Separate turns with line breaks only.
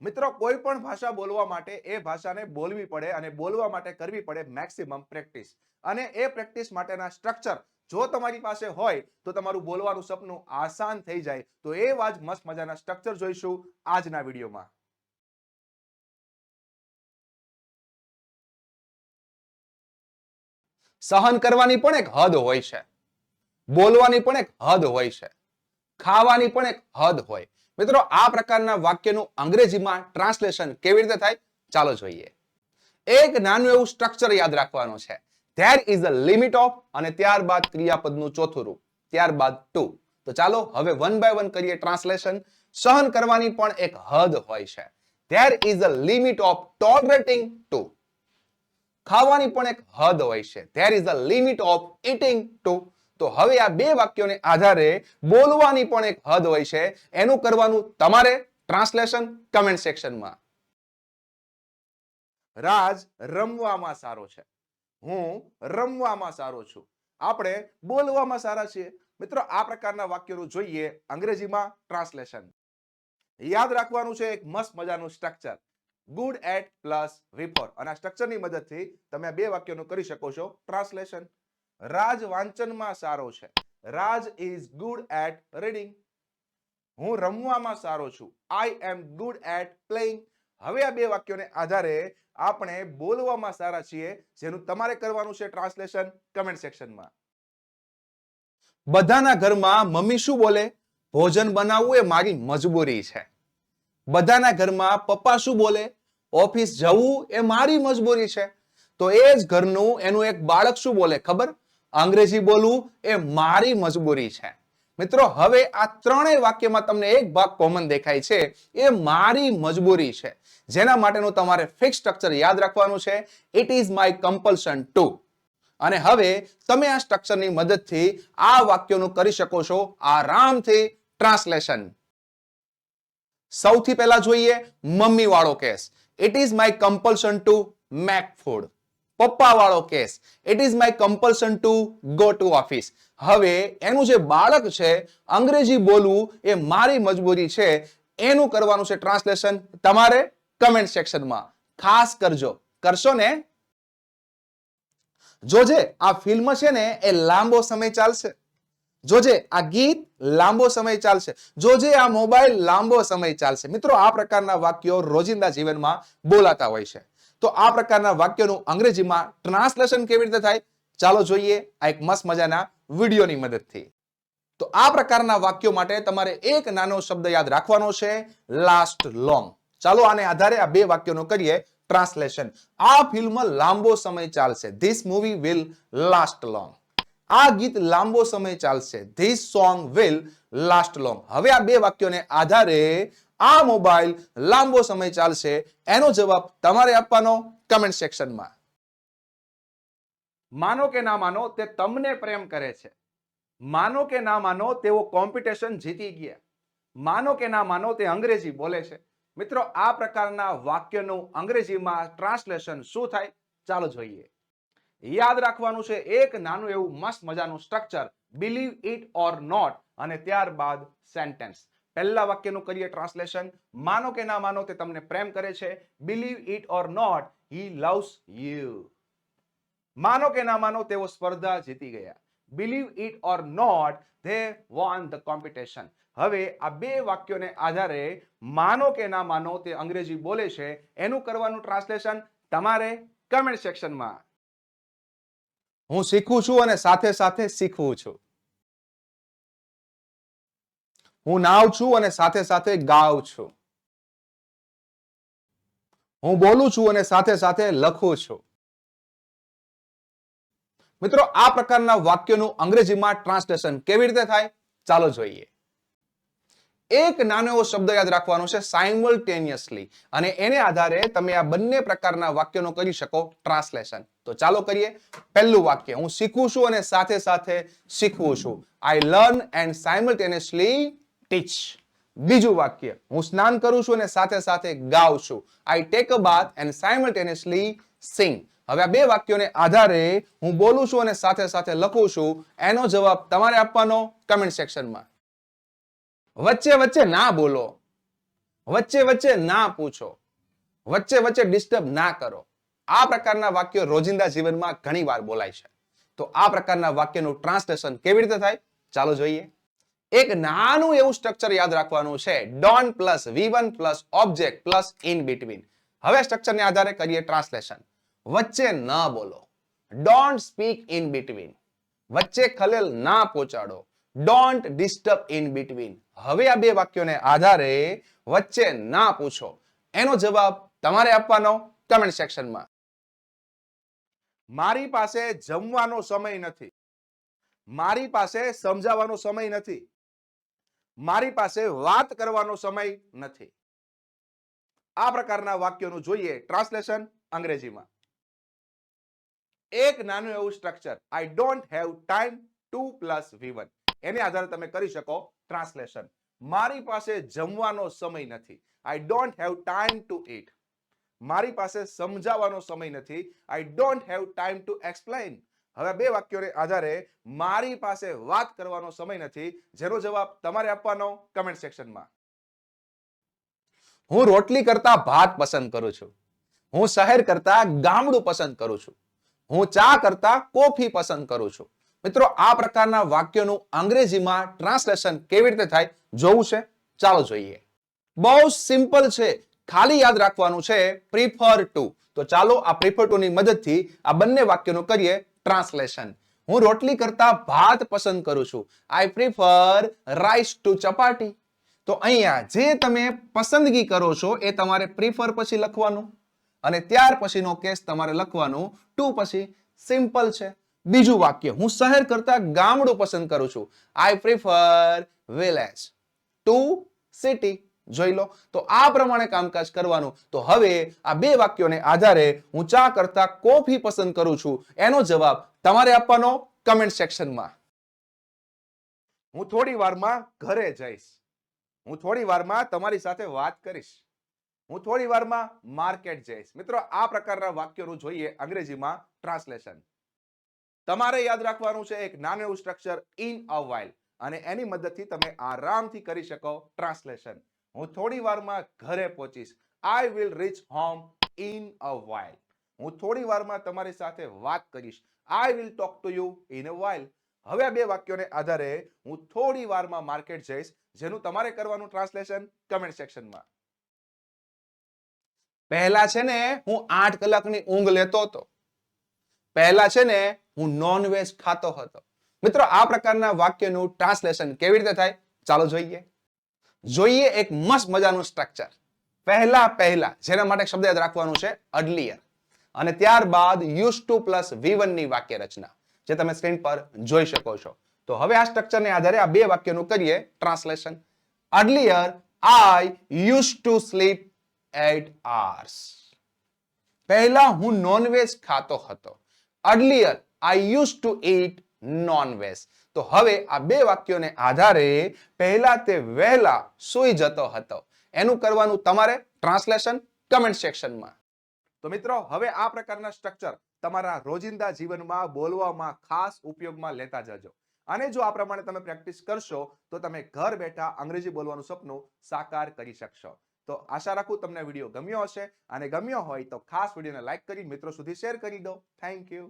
મિત્રો કોઈ પણ ભાષા બોલવા માટે એ ભાષાને બોલવી પડે અને બોલવા માટે કરવી પડે મેક્સિમમ પ્રેક્ટિસ અને એ પ્રેક્ટિસ માટેના સ્ટ્રક્ચર જો તમારી પાસે હોય, તો તમારું બોલવાનું સપનું આસાન થઈ જાય. તો એ વાત મસ્ત મજાના સ્ટ્રક્ચર જોઈશું આજના વિડીયોમાં. સહન કરવાની પણ એક હદ હોય છે. બોલવાની પણ એક હદ હોય છે. ખાવાની પણ એક હદ હોય. મિત્રો, આ પ્રકારના વાક્યનું અંગ્રેજીમાં ટ્રાન્સલેશન કેવી રીતે થાય? ચાલો જોઈએ. એક નાનું એવું સ્ટ્રક્ચર યાદ રાખવાનું છે. There is a limit of અને ત્યારબાદ ક્રિયાપદનું ચોથું રૂપ. ત્યારબાદ ટુ તો ચાલો હવે વન બાય વન કરીએ ટ્રાન્સલેશન સહન કરવાની પણ એક હદ હોય છે. There is a limit of tolerating to ખાવાની પણ એક હદ હોય છે. There is a limit of eating to તો હવે આ બે વાક્યોને આધારે બોલવાની પણ એક હદ હોય છે. એનું કરવાનું તમારે ટ્રાન્સલેશન કમેન્ટ સેક્શનમાં. રાજ રમવામાં સારો છે. હું રમવામાં સારો છું. આપણે બોલવામાં સારા છીએ. મિત્રો, આ પ્રકારના વાક્યોનું જોઈએ અંગ્રેજીમાં ટ્રાન્સલેશન. યાદ રાખવાનું છે એક મસ્ત મજાનું structure good at plus V four અને આ સ્ટ્રક્ચરની મદદથી તમે આ બે વાક્યોનું કરી શકો છો ટ્રાન્સલેશન. રાજ વાંચનમાં સારો છે. Raj is good at reading હું રમવામાં સારો છું. I am good at playing હવે આ બે વાક્યોને આધારે આપણે બોલવામાં સારા છીએ, જેનું તમારે કરવાનું છે ટ્રાન્સલેશન કમેન્ટ સેક્શનમાં બધાના ઘરમાં મમ્મી શું બોલે? ભોજન બનાવવું એ મારી મજબૂરી છે. બધાના ઘરમાં પપ્પા શું બોલે? ઓફિસ જવું એ મારી મજબૂરી છે. તો એ જ ઘરનું એનું એક બાળક શું બોલે ખબર? અંગ્રેજી બોલવું એ મારી મજબૂરી છે. મિત્રો, હવે આ ત્રણેય વાક્યમાં તમને એક ભાગ કોમન દેખાય છે. એ મારી મજબૂરી છે. જેના માટેનું તમારે ફિક્સ સ્ટ્રક્ચર યાદ રાખવાનું છે. It is my compulsion to અને હવે તમે આ સ્ટ્રક્ચરની મદદથી આ વાક્યોનું કરી શકો છો આરામથી ટ્રાન્સલેશન સૌથી પહેલા જોઈએ મમ્મી વાળો case. It is my compulsion to make food papa વાળો case. It is my compulsion to go to office હવે એનું જે બાળક છે, અંગ્રેજી બોલવું એ મારી મજબૂરી છે. એનું કરવાનું છે ટ્રાન્સલેશન તમારે કમેન્ટ સેક્શનમાં ખાસ કરજો. કરશો ને? જોજે, આ ફિલ્મ છે ને, એ લાંબો સમય ચાલશે. જોજે, આ ગીત લાંબો સમય ચાલશે. જોજે, આ મોબાઈલ લાંબો સમય ચાલશે. મિત્રો, આ પ્રકારના વાક્યો રોજિંદા જીવનમાં બોલાતા હોય છે. તો આ પ્રકારના વાક્યોનું અંગ્રેજીમાં ટ્રાન્સલેશન કેવી રીતે થાય? ચાલો જોઈએ આ એક મસ્ત મજાના વિડીયોની મદદથી. તો આ પ્રકારના વાક્યો માટે તમારે એક નાનો શબ્દ યાદ રાખવાનો છે લાસ્ટ લોંગ ચાલો આને આધારે આ બે વાક્યોનો કરીએ ટ્રાન્સલેશન. આ ફિલ્મ લાંબો સમય ચાલશે. This movie will last long આ ગીત લાંબો સમય ચાલશે. This song will last long હવે આ બે વાક્યોને આધારે આ મોબાઈલ લાંબો સમય ચાલશે? એનો જવાબ તમારે આપવાનો કમેન્ટ સેક્શનમાં માનો કે ના માનો, તે તમને પ્રેમ કરે છે. માનો કે ના માનો, તેઓ કોમ્પિટિશન જીતી ગયા. માનો કે ના માનો, તે અંગ્રેજી બોલે છે. મિત્રો, આ પ્રકારના વાક્યનું અંગ્રેજીમાં ટ્રાન્સલેશન શું થાય? ચાલો જોઈએ. યાદ રાખવાનું છે, એક નાનું એવું મસ્ત મજાનું structure believe it or not અને ત્યારબાદ સેન્ટેન્સ પહેલા વાક્યનું કરીએ ટ્રાન્સલેશન માનો કે ના માનો તે તમને પ્રેમ કરે છે. Believe it or not he loves you માનો કે ના માનો તેઓ સ્પર્ધા જીતી ગયા. Believe it or not they won the competition હવે આ બે વાક્યોને આધારે માનો કે ના માનો તે અંગ્રેજી બોલે છે. એનું કરવાનું ટ્રાન્સલેશન તમારે કમેન્ટ સેક્શનમાં હું શીખું છું અને સાથે સાથે શીખવું છું. હું નાવ છું અને સાથે સાથે ગાઉં છું. હું બોલું છું અને સાથે સાથે લખું છું. મિત્રો, આ પ્રકારના વાક્યોનું અંગ્રેજીમાં ટ્રાન્સલેશન કેવી રીતે થાય? ચાલો જોઈએ. એક નાનો એવો શબ્દ યાદ રાખવાનો છે સાયમલ્ટેનિયસલી અને એને આધારે તમે આ બંને પ્રકારના વાક્યોનો કરી શકો ટ્રાન્સલેશન તો ચાલો કરીએ પહેલું વાક્ય. હું શીખું છું અને સાથે સાથે શીખવું છું. I learn and simultaneously teach બીજું વાક્ય, હું સ્નાન કરું છું અને સાથે સાથે ગાઉં છું. I take a bath and simultaneously sing હવે આ બે વાક્યોને આધારે હું બોલું છું અને સાથે સાથે લખું છું. એનો જવાબ તમારે આપવાનો કમેન્ટ સેક્શનમાં વચ્ચે વચ્ચે ના બોલો. વચ્ચે વચ્ચે ના પૂછો. વચ્ચે વચ્ચે ડિસ્ટર્બ ના કરો. આ પ્રકારના વાક્યો રોજિંદા જીવનમાં ઘણી વાર બોલાય છે. તો આ પ્રકારના વાક્યનું ટ્રાન્સલેશન કેવી રીતે થાય? ચાલો જોઈએ. એક નાનું એવું સ્ટ્રક્ચર યાદ રાખવાનું છે. Don plus V one plus object plus in between હવે સ્ટ્રક્ચરને આધારે કરીએ ટ્રાન્સલેશન વચ્ચે ન બોલો. ડોન્ટ સ્પીક ઇન બિટવીન વચ્ચે ખલેલ ના પહોંચાડો. ડોન્ટ ડિસ્ટર્બ ઇન બિટવીન હવે આ બે વાક્યોને આધારે વચ્ચે ના પૂછો. એનો જવાબ તમારે આપવાનો કમેન્ટ સેક્શનમાં મારી પાસે જમવાનો સમય નથી. મારી પાસે સમજાવવાનો સમય નથી. મારી પાસે વાત કરવાનો સમય નથી. આ પ્રકારના વાક્યોનું જોઈએ ટ્રાન્સલેશન અંગ્રેજીમાં. એક નાનું એવું structure I don't have time to plus V એની આધારે તમે કરી શકો ટ્રાન્સલેશન. મારી પાસે જમવાનો સમય નથી. I don't have time to eat મારી પાસે સમજાવવાનો સમય નથી. I don't have time to explain હવે બે વાક્યોને આધારે મારી પાસે વાત કરવાનો સમય નથી. જેનો જવાબ તમારે આપવાનો કમેન્ટ સેક્શનમાં હું રોટલી કરતા ભાત પસંદ કરું છું. હું શહેર કરતા ગામડું પસંદ કરું છું. હું ચા કરતા કોફી પસંદ કરું છું. મિત્રો, આ પ્રકારના વાક્યોનું અંગ્રેજીમાં ટ્રાન્સલેશન કેવી રીતે થાય જોવું છે? ચાલો જોઈએ. બહુ સિમ્પલ છે. ખાલી યાદ રાખવાનું છે. પ્રિફર ટુ તો ચાલો આ પ્રિફર ટુ ની મદદથી આ બંને વાક્યોનું કરીએ. ટ્રાન્સલેશન. હું રોટલી કરતા ભાત પસંદ કરું છું. I prefer rice to chapati તો અહીંયા જે તમે પસંદગી કરો છો એ તમારે પ્રિફર પછી લખવાનું અને ત્યાર પછીનો કેસ તમારે લખવાનું ટુ પછી સિમ્પલ છે. બીજું વાક્ય, હું શહેર કરતા ગામડું પસંદ કરું છું. I prefer village to city જોઈ લો. તો આ પ્રમાણે કામકાજ કરવાનું. તો હવે આ બે વાક્યોને આધારે હું ચા કરતા કોફી પસંદ કરું છું. એનો જવાબ તમારે આપવાનો કમેન્ટ સેક્શનમાં હું થોડી વારમાં ઘરે જઈશ. હું થોડી વારમાં તમારી સાથે વાત કરીશ. હું થોડી વારમાં માર્કેટ જઈશ. મિત્રો, આ પ્રકારના વાક્યોનું જોઈએ અંગ્રેજીમાં ટ્રાન્સલેશન તમારે યાદ રાખવાનું છે એક નાનું એવું સ્ટ્રક્ચર ઇન અ વાઇલ અને એની મદદથી તમે આરામથી કરી શકો ટ્રાન્સલેશન હું થોડી વારમાં ઘરે પહોંચીશ. I will reach home in a while હું થોડી વારમાં તમારી સાથે વાત કરીશ. I will talk to you in a while હવે આ બે વાક્યોને આધારે હું થોડી વારમાં માર્કેટ જઈશ, જેનું તમારે કરવાનું ટ્રાન્સલેશન કમેન્ટ સેક્શનમાં પહેલા છે ને, હું આઠ કલાકની ઊંઘ લેતો હતો. પહેલા છે ને, હું નોનવેજ ખાતો હતો. મિત્રો, આ પ્રકારના વાક્યનું ટ્રાન્સલેશન કેવી રીતે થાય? ચાલો જોઈએ. જોઈએ એક મસ્ત મજાનું સ્ટ્રક્ચર પહેલા પહેલા, જેના માટે શબ્દ યાદ રાખવાનું છે અડલિયર અને ત્યારબાદ યુઝ ટુ પ્લસ વી ની વાક્ય રચના જે તમે સ્ક્રીન પર જોઈ શકો છો. તો હવે આ સ્ટ્રક્ચરને આધારે આ બે વાક્યનું કરીએ translation earlier I use to sleep at ours પહેલા હું નોનવેજ ખાતો હતો. Earlier I use to eat nonveg તો હવે આ બે વાક્યોને આધારે પહેલા તે વહેલા સૂઈ જતો હતો. એનું કરવાનું તમારે ટ્રાન્સલેશન કમેન્ટ સેક્શનમાં. તો મિત્રો, હવે આ પ્રકારના સ્ટ્રક્ચર તમારા રોજિંદા જીવનમાં બોલવામાં ખાસ ઉપયોગમાં લેતા જજો. અને જો આ પ્રમાણે તમે પ્રેક્ટિસ કરશો, તો તમે ઘર બેઠા અંગ્રેજી બોલવાનું સપનું સાકાર કરી શકશો. તો આશા રાખું તમને વીડિયો ગમ્યો હશે. અને ગમ્યો હોય તો ખાસ વિડીયોને લાઈક કરી મિત્રો સુધી શેર કરી દો. Thank you.